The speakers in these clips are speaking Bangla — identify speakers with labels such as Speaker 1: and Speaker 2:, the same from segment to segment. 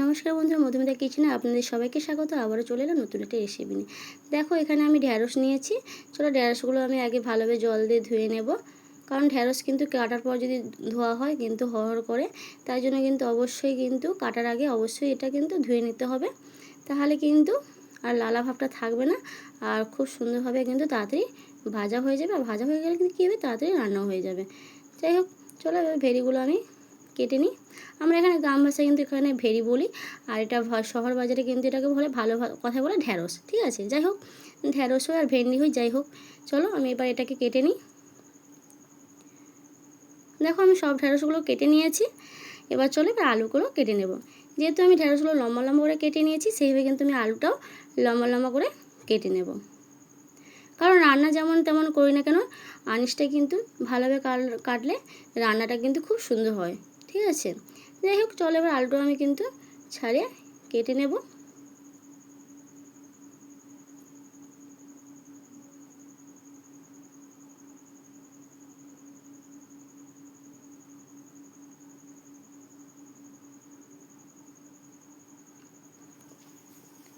Speaker 1: নমস্কার বন্ধুরা, মধুমিতা কিচেনে আপনাদের সবাইকে স্বাগত। আবারও চলে এলাম নতুন একটা রেসিপি নিয়ে। দেখো, এখানে আমি ঢ্যাঁড়স নিয়েছি। চলো ঢ্যাঁড়সগুলো আমি আগে ভালোভাবে জল দিয়ে ধুয়ে নেব। কারণ ঢ্যাঁড়স কিন্তু কাটার পর যদি ধোয়া হয়, কিন্তু হর করে, তাই জন্য কিন্তু অবশ্যই কিন্তু কাটার আগে অবশ্যই এটা কিন্তু ধুয়ে নিতে হবে। তাহলে কিন্তু আর লালা ভাবটা থাকবে না। আর খুব সুন্দরভাবে কিন্তু তাড়াতাড়ি ভাজা হয়ে যাবে। আর ভাজা হয়ে গেলে কিন্তু কী হবে? তাড়াতাড়ি রান্না হয়ে যাবে। যাই হোক, চলো এবার ভেরিগুলো আমি কেটে নিই। আমরা এখানে গ্রাম ভাষায় কিন্তু এখানে ভেরি বলি, আর এটা শহর বাজারে কিন্তু এটাকে বলে ভালো কথা বলে ঢ্যাঁড়স ঠিক আছে? যাই হোক ঢ্যাঁড়স হয় আর ভেন্ডি হয়, যাই হোক। চলো আমি এবার এটাকে কেটে নিই। দেখো আমি সব ঢ্যাঁড়সগুলো কেটে নিয়েছি। এবার চলো এবার আলুগুলো কেটে নেব। যেহেতু আমি ঢ্যাঁড়সগুলো লম্বা লম্বা করে কেটে নিয়েছি, সেইভাবে কিন্তু আমি আলুটাও লম্বা লম্বা করে কেটে নেব। কারণ রান্না যেমন তেমন করি না কেন, আনিসটা কিন্তু ভালোভাবে কাটলে রান্নাটা কিন্তু খুব সুন্দর হয়। ঠিক আছে? যাই হোক, চলো এবার আলুটা আমি কিন্তু ছাড়িয়ে কেটে নেব।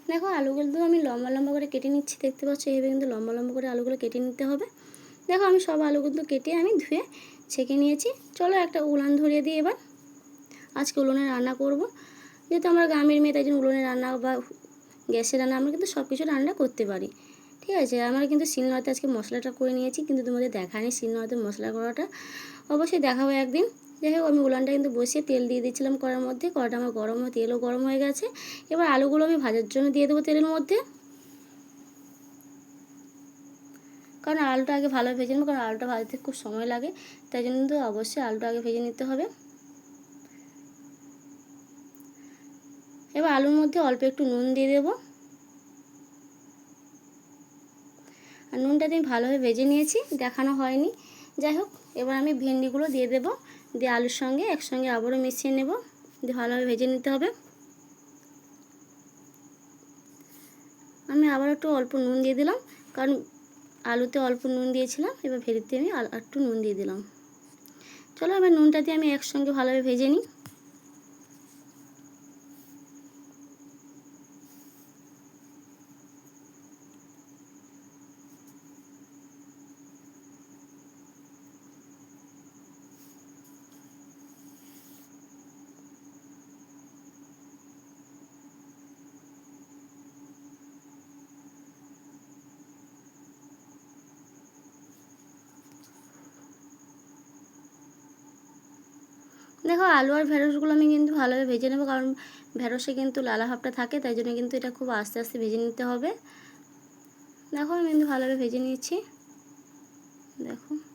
Speaker 1: দেখো, আলুগুলো তো আমি লম্বা লম্বা করে কেটে নিচ্ছি, দেখতে পাচ্ছ? এইভাবে কিন্তু লম্বা লম্বা করে আলুগুলো কেটে নিতে হবে। দেখো, আমি সব আলুগুলো কেটে আমি ধুয়ে ছেঁকে নিয়েছি। চলো একটা উলান ধরিয়ে দিই এবার। আজকে উলনে রান্না করব। যেহেতু আমরা গ্রামের মেয়ে, তাই জন্য উলনে রান্না বা গ্যাসে রান্না আমরা কিন্তু সব কিছু রান্না করতে পারি। ঠিক আছে? আমরা কিন্তু শিলনোড়াতে আজকে মশলাটা করে নিয়েছি, কিন্তু তোমাদের দেখানি শিলনোড়াতে মশলা করাটা। অবশ্যই দেখাবো একদিন। যাই হোক, আমি উলানটা কিন্তু বসিয়ে তেল দিয়ে দিচ্ছিলাম কড়ার মধ্যে। কড়াটা আমার গরম, তেলও গরম হয়ে গেছে। এবার আলুগুলো আমি ভাজার জন্য দিয়ে দেবো তেলের মধ্যে। কারণ আলুটা আগে ভালো ভেজে নেব, কারণ আলুটা ভাজতে খুব সময় লাগে, তাই জন্য কিন্তু অবশ্যই আলুটা আগে ভেজে নিতে হবে। এবার আলুর মধ্যে অল্প একটু নুন দিয়ে দেব। আর নুনটা আমি ভালোভাবে ভেজে নিয়েছি, দেখানো হয়নি। যাই হোক, এবার আমি ভেন্ডিগুলো দিয়ে দেব, দিয়ে আলুর সঙ্গে একসঙ্গে আবারও মিশিয়ে নেব, দিয়ে ভালোভাবে ভেজে নিতে হবে। আমি আবার একটু অল্প নুন দিয়ে দিলাম, কারণ আলুতে অল্প নুন দিয়েছিলাম, এবার ভেড়িতে আমি একটু নুন দিয়ে দিলাম। চলো এবার নুনটা দিয়ে আমি একসঙ্গে ভালোভাবে ভেজে নিই। দেখো, আলু আর ঢেঁড়সগুলো আমি কিন্তু ভালোভাবে ভেজে নেব, কারণ ঢেঁড়সে কিন্তু লালা ভাবটা থাকে, তাই জন্য কিন্তু এটা খুব আস্তে আস্তে ভেজে নিতে হবে। দেখো, আমি কিন্তু ভালোভাবে ভেজে নিয়েছি। দেখো।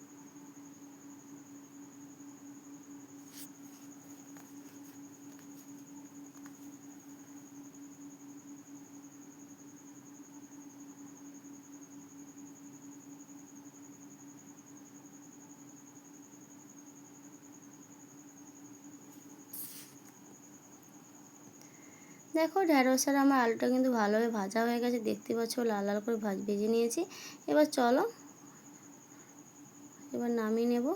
Speaker 1: দেখো ঢ্যাঁড়স আমার আলুটা কিন্তু ভালোভাবে ভাজা হয়ে গেছে। দেখতে পাচ্ছ লাল লাল করে ভাজ, ভেজে নিয়েছি। এবার চলো, এবার নামিয়ে নেব।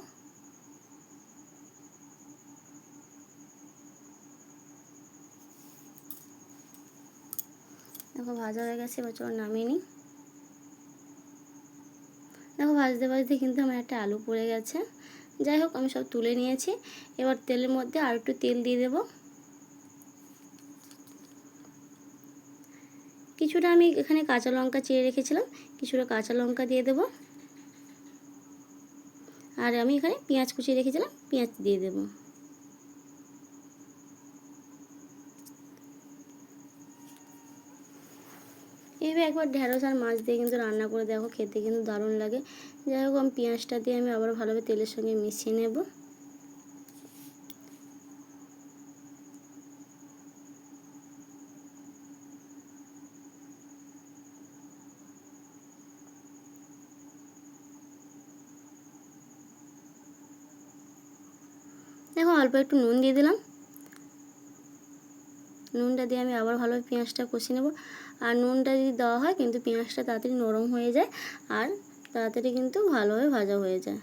Speaker 1: দেখো ভাজা হয়ে গেছে, এবার চলো নামিয়ে নিই। দেখো ভাজতে ভাজতে কিন্তু আমার একটা আলু পড়ে গেছে। যাই হোক, আমি সব তুলে নিয়েছি। এবার তেলের মধ্যে আর একটু তেল দিয়ে দেবো। কিছুটা আমি এখানে কাঁচা লঙ্কা চিড়ে রেখেছিলাম, কিছুটা কাঁচা লঙ্কা দিয়ে দেব। আর আমি এখানে পেঁয়াজ কুচিয়ে রেখেছিলাম, পেঁয়াজ দিয়ে দেব। এইভাবে একবার ঢেঁড়স আর মাছ দিয়ে কিন্তু রান্না করে দেখো, খেতে কিন্তু দারুণ লাগে। যাই হোক, আমি পেঁয়াজটা দিয়ে আমি আবার ভালোভাবে তেলের সঙ্গে মিশিয়ে নেব। দেখো অল্প একটু নুন দিয়ে দিলাম। নুনটা দিয়ে আমি আবার ভালোভাবে পেঁয়াজটা কষিয়ে নেব। আর নুনটা যদি দেওয়া হয় কিন্তু পেঁয়াজটা তাড়াতাড়ি নরম হয়ে যায় আর তাড়াতাড়ি কিন্তু ভালোভাবে ভাজা হয়ে যায়।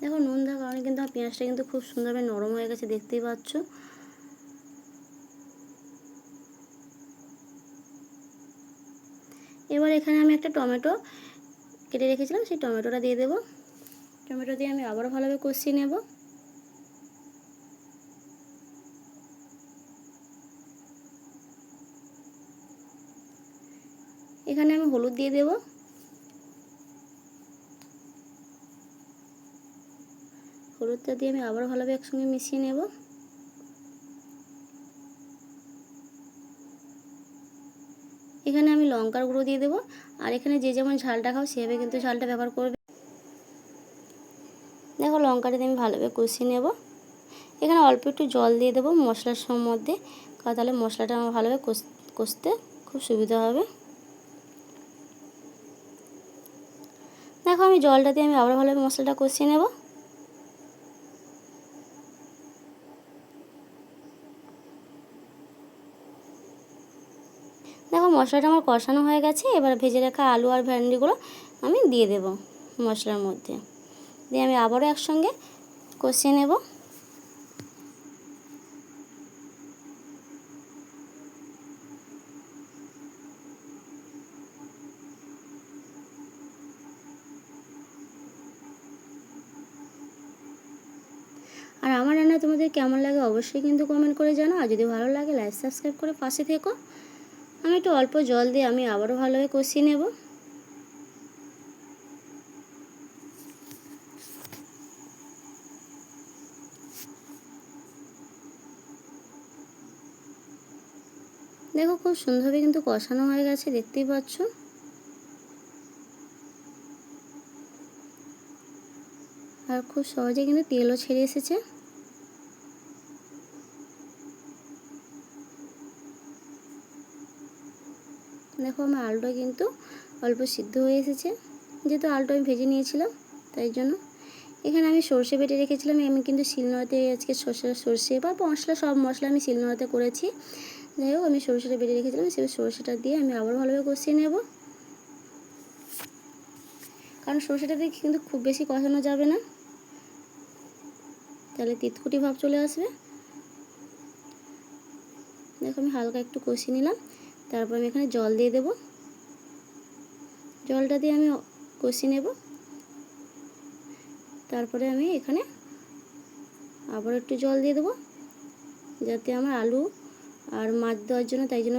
Speaker 1: দেখো নুন দেওয়ার কারণে কিন্তু পেঁয়াজটা কিন্তু খুব সুন্দরভাবে নরম হয়ে গেছে, দেখতেই পাচ্ছ। এবার এখানে আমি একটা টমেটো কেটে রেখেছিলাম, সেই টমেটোটা দিয়ে দেবো। টমেটো দিয়ে আমি আবারও ভালোভাবে কষিয়ে নেব। এখানে আমি হলুদ দিয়ে দেব। হলুদটা দিয়ে আমি আবারও ভালোভাবে একসঙ্গে মিশিয়ে নেব। এখানে আমি লঙ্কার গুঁড়ো দিয়ে দেবো। আর এখানে যে যেমন ঝালটা খাও, সেভাবে কিন্তু ঝালটা ব্যবহার করবে। দেখো লঙ্কাটা আমি ভালোভাবে কষিয়ে নেব। এখানে অল্প একটু জল দিয়ে দেবো মশলার মধ্যে। কারণ তাহলে মশলাটা আমার ভালোভাবে কষতে খুব সুবিধা হবে। দেখো আমি জলটা দিয়ে আমি আবার ভালোভাবে মশলাটা কষিয়ে নেব। দেখো মশলাটা আমার কষানো হয়ে গেছে, এবার ভেজে রাখা আলু আর ভেন্ডিগুলো আমি দিয়ে দেব মশলার মধ্যে। দিয়ে আমি আবারও একসঙ্গে কষিয়ে নেব। আর আমার রান্না তোমাদের কেমন লাগে অবশ্যই কিন্তু কমেন্ট করে জানো আর যদি ভালো লাগে লাইক সাবস্ক্রাইব করে পাশে থেকো। একটু অল্প জল দিয়ে আমি আবারও ভালোভাবে কষিয়ে নেব। দেখো খুব সুন্দরভাবে কিন্তু কষানো হয়ে গেছে, দেখতেই পাচ্ছ। আর খুব সহজে কিন্তু তেলও ছেড়ে এসেছে। দেখো আমার আলুটা কিন্তু অল্প সিদ্ধ হয়ে এসেছে। যেহেতু আলুটা আমি ভেজে নিয়েছিলাম, তাই জন্য। এখানে আমি সর্ষে বেটে রেখেছিলাম, আমি কিন্তু শিলনোড়াতে আজকে সর্ষে সর্ষে বা মশলা, সব মশলা আমি শিলনোড়াতে করেছি। যাই হোক, আমি সরষেটা বেটে রেখেছিলাম সেই সরষেটা দিয়ে আমি আবার ভালোভাবে কষিয়ে নেব। কারণ সরষেটা দিয়ে কিন্তু খুব বেশি কষানো যাবে না। তাহলে তিতকুটি ভাব চলে আসবে। দেখো আমি হালকা একটু কষিয়ে নিলাম। তারপর আমি এখানে জল দিয়ে দেব। জলটা দিয়ে আমি কষিয়ে নেব। তারপরে আমি এখানে আবার একটু জল দিয়ে দেবো, যাতে আমার আলু আর মাছ দেওয়ার জন্য, তাই জন্য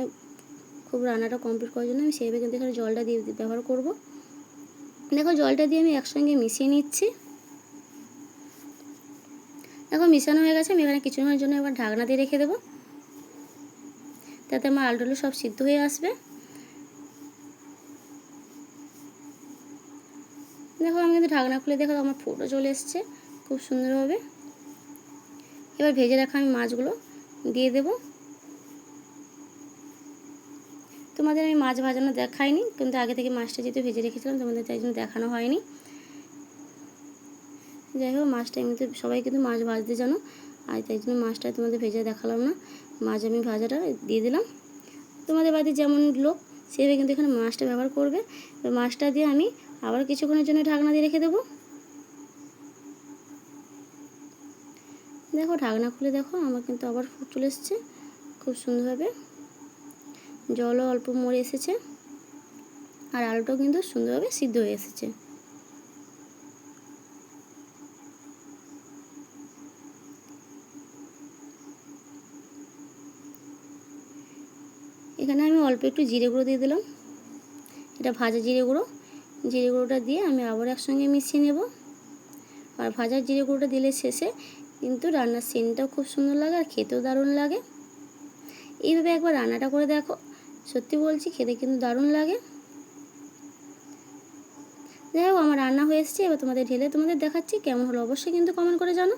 Speaker 1: খুব রান্নাটা কমপ্লিট করার জন্য আমি সেইভাবে কিন্তু এখানে জলটা দিয়ে ব্যবহার করব। দেখো, জলটা দিয়ে আমি একসঙ্গে মিশিয়ে নিচ্ছি। দেখো, মিশানো হয়ে গেছে, আমি এখানে কিছুক্ষণের জন্য এবার ঢাকনা দিয়ে রেখে দেবো। তাতে আমার আলুটালু সব সিদ্ধ হয়ে আসবে। দেখো, আমি কিন্তু ঢাকনা খুলে দেখো, আমার ফোটো চলে এসছে। খুব সুন্দরভাবে এবার ভেজে রাখা আমি মাছগুলো দিয়ে দেবো। তোমাদের আমি মাছ ভাজানো দেখাইনি, কিন্তু আগে থেকে মাছটা যেহেতু ভেজে রেখেছিলাম, তোমাদের তাই জন্য দেখানো হয়নি। যাই হোক, মাছটা এমনিতে সবাই কিন্তু মাছ ভাজতে জানো। আর তাই জন্য মাছটা তোমাদের ভেজে দেখালাম না। মাছ আমি ভাজাটা দিয়ে দিলাম। তোমাদের বাড়িতে যেমন লোক, সেভাবে কিন্তু এখানে মাছটা ব্যবহার করবে। মাছটা দিয়ে আমি আবার কিছুক্ষণের জন্য ঢাকনা দিয়ে রেখে দেবো। দেখো, ঢাকনা খুলে দেখো, আমার কিন্তু আবার ফুট চলে এসছে খুব সুন্দরভাবে। জলও অল্প মরে এসেছে। আর আলুটাও কিন্তু সুন্দরভাবে সিদ্ধ হয়ে এসেছে। এখানে আমি অল্প একটু জিরে গুঁড়ো দিয়ে দিলাম। এটা ভাজা জিরে গুঁড়ো। জিরে গুঁড়োটা দিয়ে আমি আবার একসঙ্গে মিশিয়ে নেব। আর ভাজা জিরে গুঁড়োটা দিলে শেষে কিন্তু রান্নার সেন্টটাও খুব সুন্দর লাগে আর খেতেও দারুণ লাগে। এইভাবে একবার রান্নাটা করে দেখো। সত্যি বলছি, খেতে কিন্তু দারুণ লাগে। যাই হোক, আমার রান্না হয়ে এসেছে। এবার তোমাদের ঢেলে তোমাদের দেখাচ্ছি, কেমন হলো অবশ্যই কিন্তু কমেন্ট করে জানো।